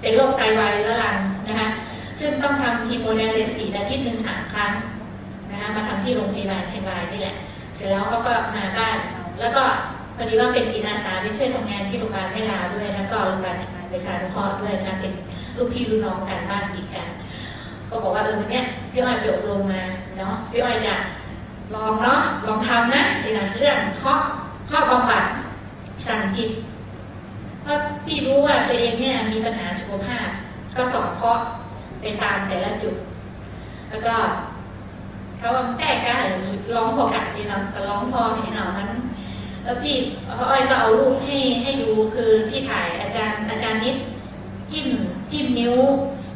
เป็นโรคไตวายเรื้อรังนะคะซึ่งต้องทำฮีโมไดลิซิอาทิตย์หนึ่งสามครั้งนะคะมาทำที่โรงพยาบาลเชียงรายนี่แหละ เสร็จแล้วเขาก็มาบ้าน แล้วก็พอดีว่าเป็นจิตอาสาไปช่วยทำงานที่โรงพยาบาลแม่ลาด้วย แล้วก็โรงพยาบาลเชียงรายประชานุเคราะห์ด้วยนะคะเป็นลูกพี่ลูกน้องกันบ้านติดกัน ก็บอกว่าเออวันเนี้ยพี่อ้อยไปอบรมมาเนาะพี่อ้อยจะลองเนาะลองทำนะในเรื่องข้อข้อบำบัดสั่งจิต พราะพี่รู้ว่าตัวเองเนี่ยมีปัญหาสุขภาพ ก็สอนเคาะไปตามแต่ละจุด แล้วก็เขาว่าแก้กันร้องพอกัดนี่เนาะก็ร้องพอเห็นเอามันแล้วพี่อ้อยก็เอารูปให้ให้ดูคือที่ถ่ายอาจารย์อาจารย์นิดจิ้มจิ้มนิ้ว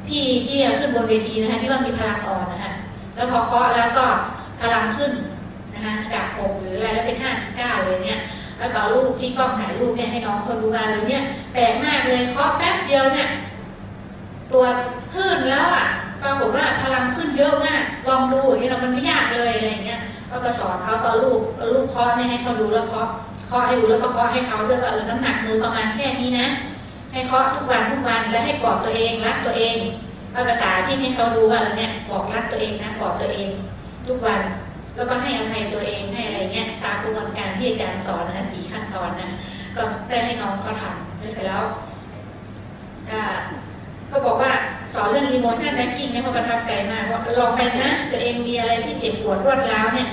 พี่ที่ขึ้นบนเวทีนะคะที่ว่ามีพลังอ่อนนะคะแล้วพอเคาะแล้วก็พลังขึ้นนะคะจากหกหรืออะไรแล้วเป็นห้าสิบเก้าเลยเนี่ย แล้วก็เอารูปที่กล้องถ่ายรูปเนี่ยให้น้องคนดูมาเลยเนี่ยแปลกมากเลยเคาะแป๊บเดียวเนี่ยตัวขึ้นแล้วอะปรากฏว่าพลังขึ้นเยอะมากลองดูอย่างนี้เรามันไม่ยากเลยอะไรเงี้ยก็ก็สอนเขาก็เอรูปรูปเคาะให้เขาดูแล้วเคาะเคาะให้ดูแล้วก็เคาะให้เขาด้วยว่าเออน้ำหนักมือประมาณแค่นี้นะ ให้เคาะทุกวันทุกวันแล้วให้กอดตัวเองรักตัวเองภาษาที่ให้เขาดูว่าเออเนี่ยบอกรักตัวเองนะกอดตัวเอง ทุกวัน แล้วก็ให้อภัยตัวเองให้อะไรเงี้ยตามกระบวนการที่อาจารย์สอนนะสีขั้นตอนนะก็ได้ให้น้องเขาทำเสร็จแล้วก็ก็บอกว่าสอนเรื่อง emotion banking เนี่ยมันประทับใจมากว่าลองไปนะ ตัวเองมีอะไรที่เจ็บปวดรวดร้าวเนี่ย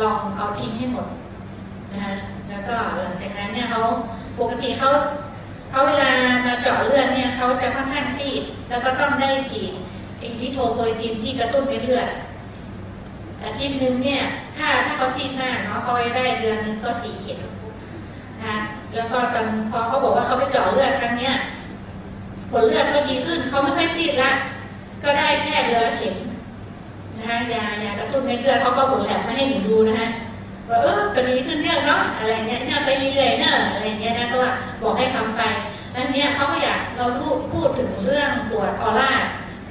ลองเอาทิ้งให้หมดนะคะแล้วก็หลังจากนั้นเนี่ยเขาปกติเขาเขาเวลามาเจาะเลือดเนี่ยเขาจะค่อนข้างซีด แล้วก็ต้องได้ฉีดอินทิโทโพลิตินที่กระตุ้นเม็ดเลือด อาทิตย์หนึ่งเนี่ยถ้าถ้าเขาซีดมากเนาะเขาได้เดือนหนึงก็สี่เข็มนะคะแล้วก็ตอนพอเขาบอกว่าเขาไปเจาะเลือดครั้งเนี้ยผลเลือดเขาดีขึ้นเขาไม่ค่อยซีดละก็ได้แค่เดือนละเข็มนะคะยายากระตุ้นเม็ดเลือดเขาก็ผลแลบมาให้หนูดูนะคะว่าเออก็ดีขึ้นเนี่ยเนาะอะไรเงี้ยเนี่ยไปเรื่อยๆเนอะอะไรเงี้ยนะก็ว่าบอกให้ทำไปแล้วเนี้ยเขาก็อยากเราพูดพูดถึงเรื่องตรวจออร่า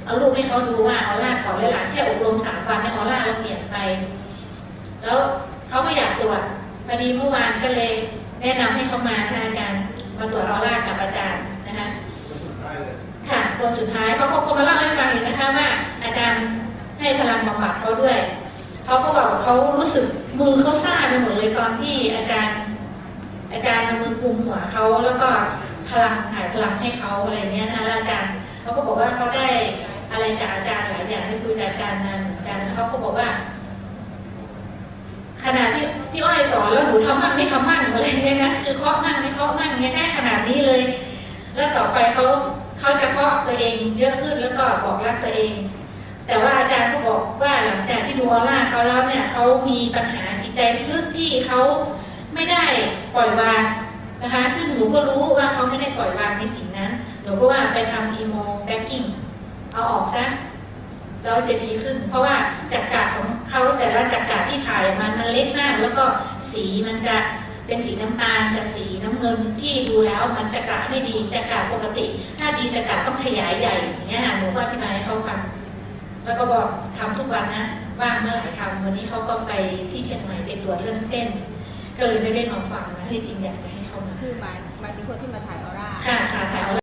เอารูปให้เขาดูว่าออร่าก่อนและหลังแค่อบรมสามวันให้ออร่า แล้วเขาก็อยากตรวจพอดีเมื่อวานก็เลยแนะนำให้เขามาค่ะอาจารย์มาตรวจออร่ากับอาจารย์นะคะสุดท้ายเลยค่ะคนสุดท้ายเขาก็มาเล่าให้ฟังอีกนะคะว่าอาจารย์ให้พลังบำบัดเขาด้วยเขาก็บอกเขารู้สึกมือเขาซ่าไปหมดเลยตอนที่อาจารย์ อาจารย์เอามือกุมหัวเขาแล้วก็พลังถ่ายพลังให้เขาอะไรเงี้ยนะคะแล้วอาจารย์เขาก็บอกว่าเขาได้อะไรจากอาจารย์หลายอย่างได้คุยกับอาจารย์นานเหมือนกันแล้วเขาก็บอกว่าขนาดที่ พี่อ้อยสอนแล้วหนูทำมั่งไม่ทำมั่งอะไรเงี้ยนะคือเคาะมั่งไม่เคาะมั่งเนี่ยได้ขนาดนี้เลย แล้วต่อไปเขาเขาจะเคาะตัวเองเยอะขึ้นแล้วก็บอกรักตัวเอง แต่ว่าอาจารย์ก็บอกว่าหลังจากที่ดูออร่าเขาแล้วเนี่ยเขามีปัญหาจิตใจลึกๆที่เขาไม่ได้ปล่อยวางนะคะ ซึ่งหนูก็รู้ว่าเขาไม่ได้ปล่อยวางในสิ่งนั้นหนูก็ว่าไปทำอีโมแบ็กกิ้งเอาออกซะ เราจะดีขึ้น เพราะว่าจักระของเขาแต่ละจักระที่ถ่ายมันมันเล็กมาก แล้วก็สีมันจะเป็นสีน้ำตาลกับสีน้ำเงินที่ดูแล้วมันจักระไม่ดีจักระปกติ ถ้าดีจักระต้องขยายใหญ่อย่างเงี้ยค่ะหนูก็อธิบายให้เขาฟังแล้วก็บอกทำทุกวันนะว่างเมื่อไหร่ทำวันนี้เขาก็ไปที่เชียงใหม่ไปตรวจเรื่องเส้น ก็เลยไม่ได้มาฟังนะที่จริงอยากจะให้เขามาคือหมายหมายถึงคนที่มาถ่ายออร่าค่ะค่ะถ่ายเอา